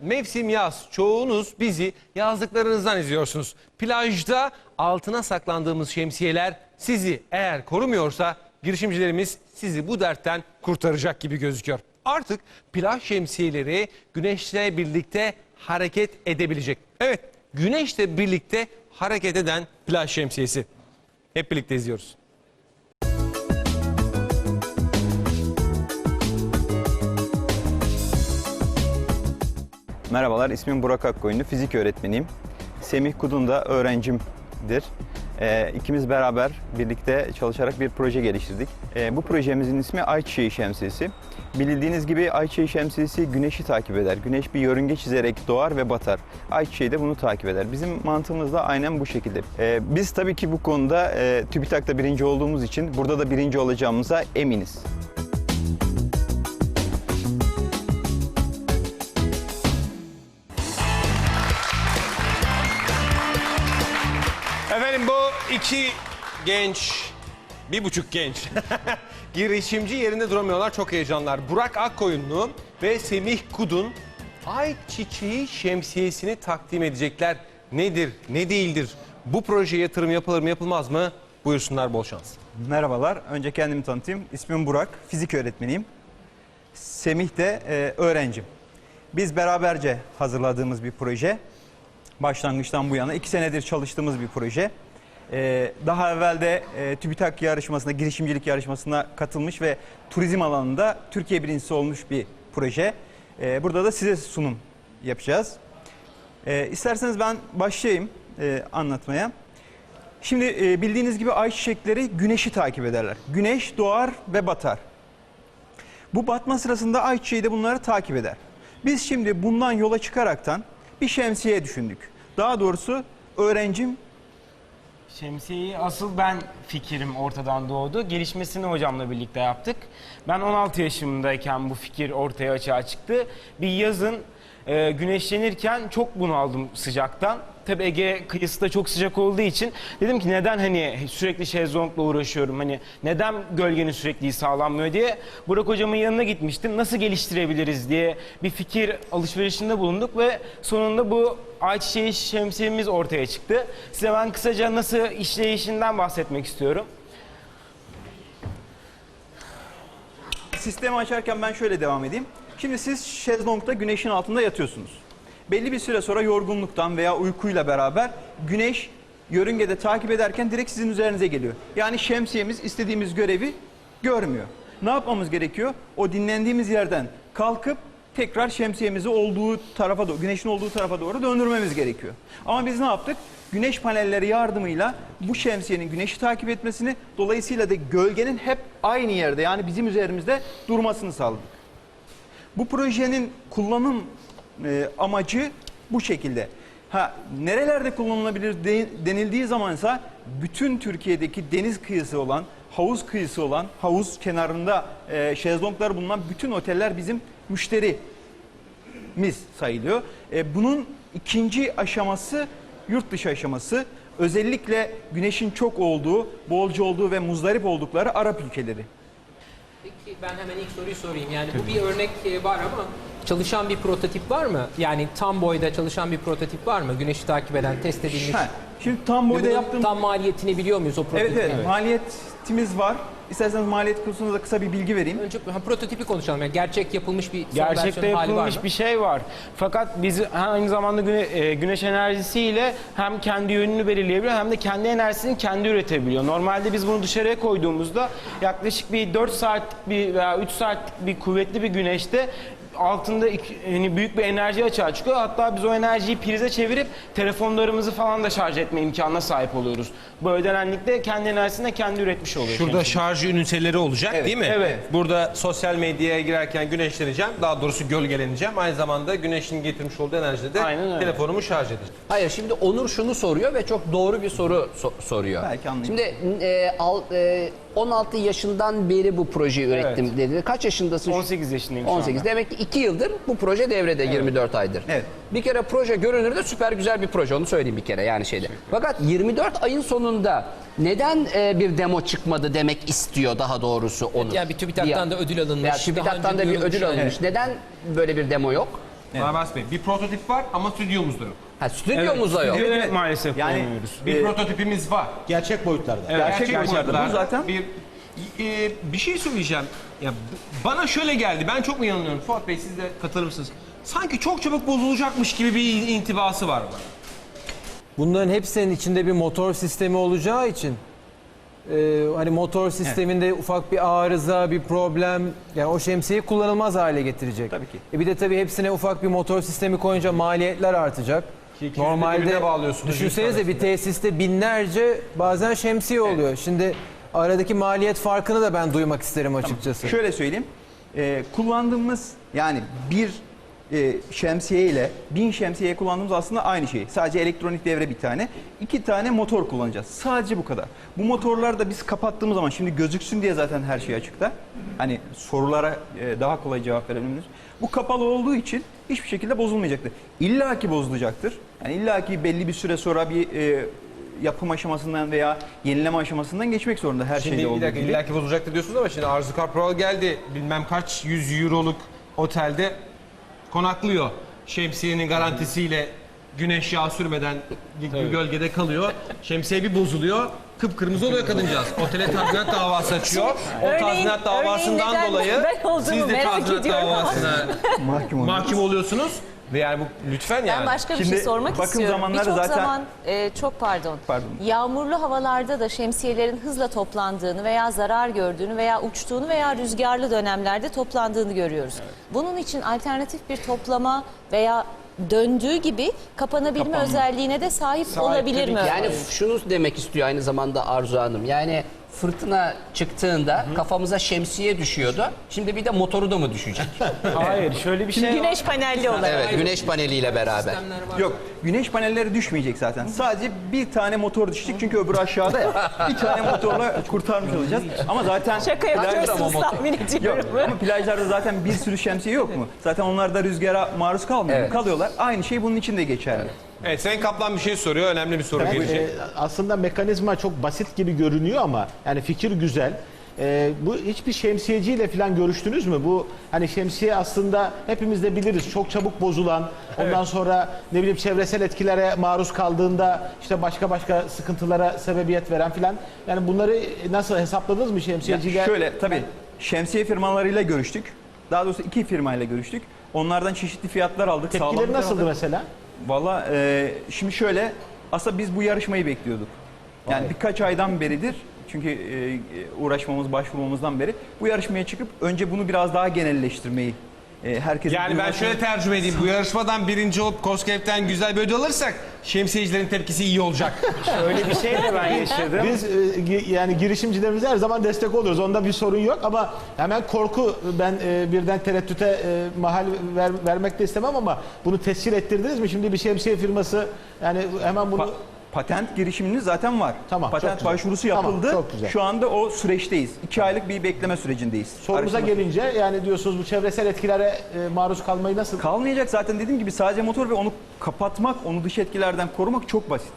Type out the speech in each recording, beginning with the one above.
Mevsim yaz. Çoğunuz bizi yazlıklarınızdan izliyorsunuz. Plajda altına saklandığımız şemsiyeler sizi eğer korumuyorsa girişimcilerimiz sizi bu dertten kurtaracak gibi gözüküyor. Artık plaj şemsiyeleri güneşle birlikte hareket edebilecek. Evet, güneşle birlikte hareket eden plaj şemsiyesi. Hep birlikte izliyoruz. Merhabalar, ismim Burak Akkoyunlu, fizik öğretmeniyim. Semih Kudun da öğrencimdir. Ee, ikimiz beraber birlikte çalışarak bir proje geliştirdik. Ee, bu projemizin ismi Ayçiçeği Şemsiyesi. Bildiğiniz gibi Ayçiçeği Şemsiyesi güneşi takip eder. Güneş bir yörünge çizerek doğar ve batar. Ayçiçeği de bunu takip eder. Bizim mantığımız da aynen bu şekilde. Ee, biz tabii ki bu konuda e, TÜBİTAK'ta birinci olduğumuz için burada da birinci olacağımıza eminiz. İki genç, bir buçuk genç girişimci yerinde duramıyorlar. Çok heyecanlar. Burak Akkoyunlu ve Semih Kudun ay çiçeği şemsiyesini takdim edecekler. Nedir, ne değildir? Bu projeye yatırım yapılır mı yapılmaz mı? Buyursunlar bol şans. Merhabalar. Önce kendimi tanıtayım. İsmim Burak. Fizik öğretmeniyim. Semih de e, öğrencim. Biz beraberce hazırladığımız bir proje. Başlangıçtan bu yana iki senedir çalıştığımız bir proje. E, daha evvel de e, TÜBİTAK yarışmasına, girişimcilik yarışmasına katılmış ve turizm alanında Türkiye birincisi olmuş bir proje. E, burada da size sunum yapacağız. E, isterseniz ben başlayayım e, anlatmaya. Şimdi e, bildiğiniz gibi ayçiçekleri güneşi takip ederler. Güneş doğar ve batar. Bu batma sırasında ayçiçeği de bunları takip eder. Biz şimdi bundan yola çıkaraktan bir şemsiye düşündük. Daha doğrusu öğrencim Şemsiyeyi asıl ben fikrim ortadan doğdu. Gelişmesini hocamla birlikte yaptık. Ben 16 yaşımdayken bu fikir ortaya açığa çıktı. Bir yazın e, güneşlenirken çok bunaldım sıcaktan. Tabii Ege kıyısı da çok sıcak olduğu için dedim ki neden hani sürekli şezlongla uğraşıyorum hani neden gölgenin sürekli sağlanmıyor diye Burak hocamın yanına gitmiştim. Nasıl geliştirebiliriz diye bir fikir alışverişinde bulunduk ve sonunda bu ayçiçeği şemsiyemiz ortaya çıktı. Size ben kısaca nasıl işleyişinden bahsetmek istiyorum. sistemi açarken ben şöyle devam edeyim. Şimdi siz şezlongda güneşin altında yatıyorsunuz. Belli bir süre sonra yorgunluktan veya uykuyla beraber güneş yörüngede takip ederken direkt sizin üzerinize geliyor. Yani şemsiyemiz istediğimiz görevi görmüyor. Ne yapmamız gerekiyor? O dinlendiğimiz yerden kalkıp tekrar şemsiyemizi olduğu tarafa doğru, güneşin olduğu tarafa doğru döndürmemiz gerekiyor. Ama biz ne yaptık? Güneş panelleri yardımıyla bu şemsiyenin güneşi takip etmesini, dolayısıyla da gölgenin hep aynı yerde yani bizim üzerimizde durmasını sağladık. Bu projenin kullanım e, amacı bu şekilde. Ha nerelerde kullanılabilir de- denildiği zamansa bütün Türkiye'deki deniz kıyısı olan, havuz kıyısı olan, havuz kenarında e, şezlonglar bulunan bütün oteller bizim müşterimiz sayılıyor. E, bunun ikinci aşaması yurt dışı aşaması. Özellikle güneşin çok olduğu, bolca olduğu ve muzdarip oldukları Arap ülkeleri. Peki ben hemen ilk soruyu sorayım. Yani bu bir örnek e, var ama çalışan bir prototip var mı? Yani tam boyda çalışan bir prototip var mı? Güneşi takip eden, test edilmiş. Ha, şimdi tam boyda yaptığım tam maliyetini biliyor muyuz o Evet prototipin? evet, maliyetimiz var. İsterseniz maliyet konusunda da kısa bir bilgi vereyim. Önce ha, prototipi konuşalım. Yani gerçek yapılmış bir Gerçekte hali var yapılmış mı? bir şey var. Fakat biz aynı zamanda güne- e, güneş enerjisiyle hem kendi yönünü belirleyebiliyor hem de kendi enerjisini kendi üretebiliyor. Normalde biz bunu dışarıya koyduğumuzda yaklaşık bir 4 saatlik bir veya 3 saatlik bir kuvvetli bir güneşte altında iki- hani büyük bir enerji açığa çıkıyor. Hatta biz o enerjiyi prize çevirip telefonlarımızı falan da şarj etme imkanına sahip oluyoruz. Bu ödenenlikle kendi enerjisini de kendi üretmiş oluyor. Şurada şemsiye. şarj üniteleri olacak değil mi? Evet. Burada sosyal medyaya girerken güneşleneceğim. Daha doğrusu gölgeleneceğim. Aynı zamanda güneşin getirmiş olduğu enerjide de telefonumu şarj edeceğim. Hayır şimdi Onur şunu soruyor ve çok doğru bir soru so- soruyor. Belki anlayayım. Şimdi e, al- e, 16 yaşından beri bu projeyi ürettim Evet. dedi. Kaç yaşındasın? şu- 18 yaşındayım şu 18. anda. Demek ki 2 yıldır bu proje devrede 24 aydır. Evet. Bir kere proje görünürde süper güzel bir proje onu söyleyeyim bir kere yani şeyde. Fakat 24 ayın sonunda neden e, bir demo çıkmadı demek istiyor daha doğrusu onu. Yani bir TÜBİTAK'tan da ödül alınmış, daha TÜBİTAK'tan da bir ödül alınmış. Neden böyle bir demo yok? Evet. Bey bir prototip var ama stüdyomuzda yok. Ha, stüdyomuzda yok. Stüdyoda Evet. maalesef Yani- kullanıyoruz. Bir prototipimiz var. Gerçek boyutlarda. Evet, Gerçek boyutlarda. boyutlarda Bu zaten- bir e, bir şey söyleyeceğim. Ya b- bana şöyle geldi. Ben çok mu yanılıyorum? Fuat Bey siz de katılır mısınız? Sanki çok çabuk bozulacakmış gibi bir intibası var bana. Bunların hepsinin içinde bir motor sistemi olacağı için e, hani motor sisteminde ufak bir arıza, bir problem yani o şemsiyeyi kullanılmaz hale getirecek. Tabii ki. E bir de tabii hepsine ufak bir motor sistemi koyunca maliyetler artacak. İkinizi de birbirine bağlıyorsunuz, düşünsenize bir tesiste binlerce bazen şemsiye oluyor. Şimdi aradaki maliyet farkını da ben duymak isterim açıkçası. Şöyle söyleyeyim. Ee, kullandığımız yani bir e, şemsiye ile bin şemsiye kullandığımız aslında aynı şey. Sadece elektronik devre bir tane. iki tane motor kullanacağız. Sadece bu kadar. Bu motorlar da biz kapattığımız zaman şimdi gözüksün diye zaten her şey açıkta. Hani sorulara e, daha kolay cevap verebiliriz. Bu kapalı olduğu için hiçbir şekilde bozulmayacaktır. İlla ki bozulacaktır. Yani illa ki belli bir süre sonra bir e, yapım aşamasından veya yenileme aşamasından geçmek zorunda her Şimdi şeyde olduğu dakika gibi. illaki bozulacaktır diyorsunuz ama şimdi Arzu Karpral geldi. Bilmem kaç yüz euroluk otelde konaklıyor. Şemsiyenin garantisiyle güneş yağı sürmeden bir gölgede kalıyor. Şemsiye bir bozuluyor. Kıpkırmızı oluyor kadıncağız. Otele tazminat davası açıyor. O Örneğin- tazminat davasından neden dolayı ben olduğumu siz de merak tazminat ediyorum davasına mahkum oluyorsunuz. Ve yani bu lütfen yani. Ben başka bir Şimdi şey sormak bakım istiyorum. zamanları Birçok zaten- zaman e, çok pardon. Pardon. Yağmurlu havalarda da şemsiyelerin hızla toplandığını veya zarar gördüğünü veya uçtuğunu veya rüzgarlı dönemlerde toplandığını görüyoruz. Bunun için alternatif bir toplama veya döndüğü gibi kapanabilme özelliğine de sahip, olabilir mi? Yani şunu demek istiyor aynı zamanda Arzu Hanım. Yani fırtına çıktığında kafamıza şemsiye düşüyordu. Şimdi bir de motoru da mı düşecek? Hayır şöyle bir şey. Güneş panelli olarak. evet, güneş paneliyle beraber. Sistemler var. Yok güneş panelleri düşmeyecek zaten. Sadece bir tane motor düşecek çünkü öbürü aşağıda ya. bir tane motorla kurtarmış olacağız. Ama zaten Şaka yapıyorsunuz tahmin Yok ediyorum. ama plajlarda zaten bir sürü şemsiye yok mu? Zaten onlar da rüzgara maruz kalmıyor mu? Evet. Kalıyorlar. Aynı şey bunun için de geçerli. Evet Sayın Kaplan bir şey soruyor. Önemli bir soru Ben, gelecek. e, aslında mekanizma çok basit gibi görünüyor ama yani fikir güzel. E, bu hiçbir şemsiyeciyle falan görüştünüz mü? Bu hani şemsiye aslında hepimiz de biliriz çok çabuk bozulan, ondan sonra ne bileyim çevresel etkilere maruz kaldığında işte başka başka sıkıntılara sebebiyet veren filan. Yani bunları nasıl hesapladınız mı Ya şemsiyeciler? şöyle tabii şemsiye firmalarıyla görüştük. Daha doğrusu iki firmayla görüştük. Onlardan çeşitli fiyatlar aldık. Tepkileri nasıldı fiyatlar. mesela? Valla e, şimdi şöyle aslında biz bu yarışmayı bekliyorduk. Yani birkaç aydan beridir çünkü e, uğraşmamız, başvurmamızdan beri bu yarışmaya çıkıp önce bunu biraz daha genelleştirmeyi e, herkesin Yani ben şöyle tercüme edeyim. Bu yarışmadan birinci olup Koskev'ten güzel bir ödül alırsak şemsiyecilerin tepkisi iyi olacak. Öyle bir şey de ben yaşadım. Biz e, gi- yani girişimcilerimize her zaman destek oluyoruz. Onda bir sorun yok ama hemen korku ben e, birden tereddüte e, mahal ver, vermek de istemem ama bunu tescil ettirdiniz mi? Şimdi bir şemsiye firması yani hemen bunu patent girişiminiz zaten var. Tamam, çok Patent güzel. başvurusu Tamam, yapıldı. çok güzel. Şu anda o süreçteyiz. İki aylık bir bekleme sürecindeyiz. sorumuza Araştırma- gelince yani diyorsunuz bu çevresel etkilere e, maruz kalmayı nasıl Kalmayacak zaten dediğim gibi sadece motor ve onu kapatmak, onu dış etkilerden korumak çok basit.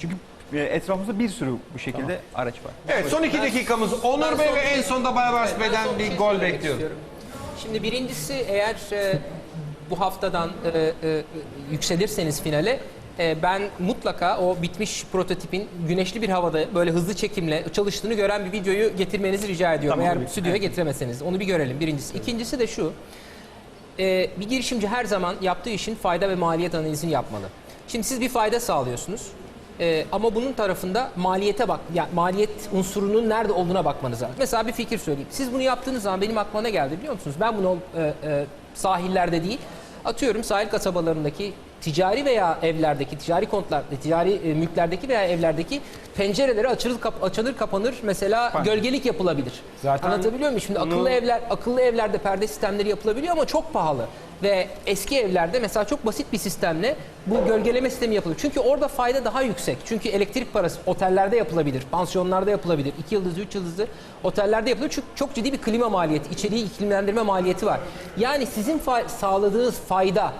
Çünkü e, etrafımızda bir sürü bu şekilde araç var. Evet son iki dakikamız Onur Bey ve en sonunda Baybars Ben Bey'den son bir şey gol söylemek bekliyorum. istiyorum. Şimdi birincisi eğer e, bu haftadan e, e, yükselirseniz finale e, ben mutlaka o bitmiş prototipin güneşli bir havada böyle hızlı çekimle çalıştığını gören bir videoyu getirmenizi rica ediyorum. Tamam, eğer tabii. stüdyoya getiremezseniz onu bir görelim birincisi. İkincisi de şu. e, bir girişimci her zaman yaptığı işin fayda ve maliyet analizini yapmalı. Şimdi siz bir fayda sağlıyorsunuz. E, ama bunun tarafında maliyete bak, yani maliyet unsurunun nerede olduğuna bakmanız lazım. Mesela bir fikir söyleyeyim. Siz bunu yaptığınız zaman benim aklıma ne geldi biliyor musunuz? Ben bunu e, e, sahillerde değil, atıyorum sahil kasabalarındaki ticari veya evlerdeki, ticari kontlar, ticari e, mülklerdeki veya evlerdeki pencereleri açılır, kap- açılır kapanır mesela gölgelik yapılabilir. Zaten Anlatabiliyor muyum? Şimdi akıllı evler, akıllı evlerde perde sistemleri yapılabiliyor ama çok pahalı. Ve eski evlerde mesela çok basit bir sistemle bu gölgeleme sistemi yapılıyor. Çünkü orada fayda daha yüksek. Çünkü elektrik parası otellerde yapılabilir, pansiyonlarda yapılabilir. 2 yıldızlı, 3 yıldızlı otellerde yapılıyor. Çünkü çok ciddi bir klima maliyeti, içeriği iklimlendirme maliyeti var. Yani sizin fa- sağladığınız fayda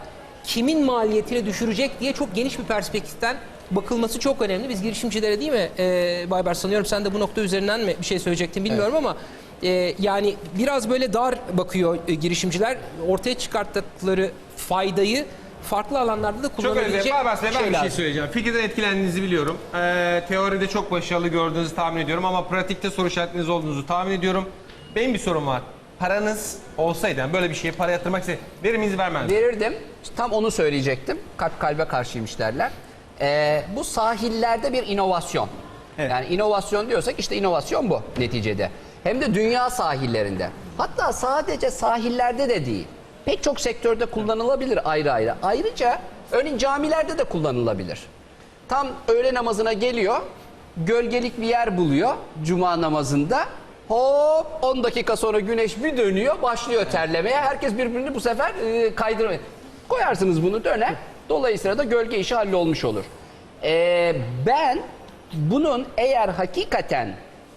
kimin maliyetini düşürecek diye çok geniş bir perspektiften bakılması çok önemli. Biz girişimcilere değil mi e, Bayber sanıyorum sen de bu nokta üzerinden mi bir şey söyleyecektin bilmiyorum ama e, yani biraz böyle dar bakıyor e, girişimciler. Ortaya çıkarttıkları faydayı farklı alanlarda da Çok kullanabilecek dilerim. Barbas Bey ben bir şey lazım. söyleyeceğim. Fikirden etkilendiğinizi biliyorum. Ee, teoride çok başarılı gördüğünüzü tahmin ediyorum ama pratikte soru işaretiniz olduğunuzu tahmin ediyorum. Benim bir sorum var. Paranız olsaydı, yani böyle bir şeye para yatırmak isteseydi, verir miyiz vermez misiniz? Verirdim. Tam onu söyleyecektim. Kalp kalbe karşıymış derler. Ee, bu sahillerde bir inovasyon. Evet. Yani inovasyon diyorsak işte inovasyon bu neticede. Hem de dünya sahillerinde. Hatta sadece sahillerde de değil. Pek çok sektörde kullanılabilir ayrı ayrı. Ayrıca örneğin camilerde de kullanılabilir. Tam öğle namazına geliyor, gölgelik bir yer buluyor cuma namazında. Hop 10 dakika sonra güneş bir dönüyor, başlıyor terlemeye. Herkes birbirini bu sefer e, kaydırmaya. Koyarsınız bunu döner. Dolayısıyla da gölge işi hallolmuş olur. Ee, ben bunun eğer hakikaten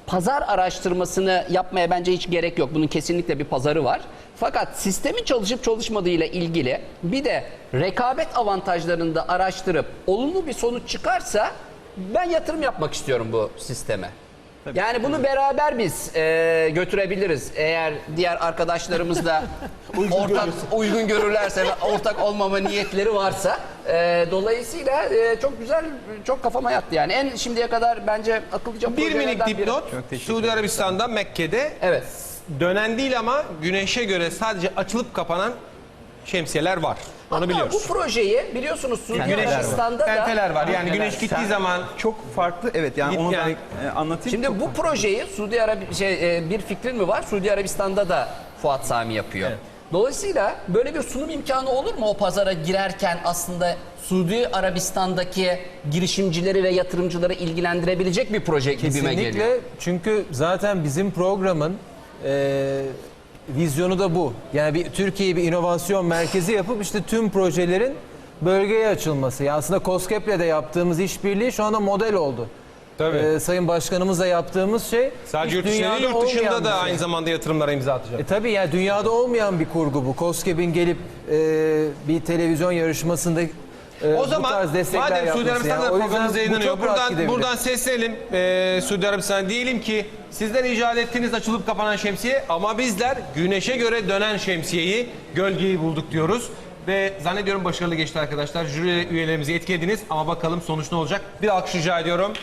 pazar araştırmasını yapmaya bence hiç gerek yok. Bunun kesinlikle bir pazarı var. Fakat sistemin çalışıp çalışmadığıyla ilgili bir de rekabet avantajlarını da araştırıp olumlu bir sonuç çıkarsa ben yatırım yapmak istiyorum bu sisteme. Yani bunu beraber biz e, götürebiliriz. Eğer diğer arkadaşlarımız da ortak uygun görürlerse ve ortak olmama niyetleri varsa. E, dolayısıyla e, çok güzel, çok kafama yattı yani. En şimdiye kadar bence akıllıca Bir minik dipnot. Suudi Arabistan'da Mekke'de Evet. dönen değil ama güneşe göre sadece açılıp kapanan şemsiyeler var. Onu Hatta biliyoruz. bu projeyi biliyorsunuz Suudi Güneş Arabistan'da da tenteler var. Yani güneş gittiği zaman Çok farklı evet yani Git onu yani- ben e, anlatayım. Şimdi bu projeyi Suudi Arabi şey e, bir fikrin mi var? Suudi Arabistan'da da Fuat Sami yapıyor. Dolayısıyla böyle bir sunum imkanı olur mu o pazara girerken aslında Suudi Arabistan'daki girişimcileri ve yatırımcıları ilgilendirebilecek bir proje gibime geliyor. Kesinlikle çünkü zaten bizim programın e, vizyonu da bu. Yani bir Türkiye'yi bir inovasyon merkezi yapıp işte tüm projelerin bölgeye açılması. Yani aslında COSGAP'le de yaptığımız işbirliği şu anda model oldu. Tabii. E, Sayın Başkanımızla yaptığımız şey sadece yurt dışında yurt dışında da şey. aynı zamanda yatırımlara imza atacak. E tabii yani dünyada olmayan bir kurgu bu. COSGAP'in gelip e, bir televizyon yarışmasında e, O bu zaman tarz destekler madem Suudi. Arabistan'da Yani programımız bu yayınlanıyor. Buradan, buradan seslenelim e, Suudi Arabistan'a. Diyelim ki sizler icat ettiğiniz açılıp kapanan şemsiye ama bizler güneşe göre dönen şemsiyeyi, gölgeyi bulduk diyoruz. Ve zannediyorum başarılı geçti arkadaşlar. Jüri üyelerimizi etkilediniz ama bakalım sonuç ne olacak? Bir alkış rica ediyorum.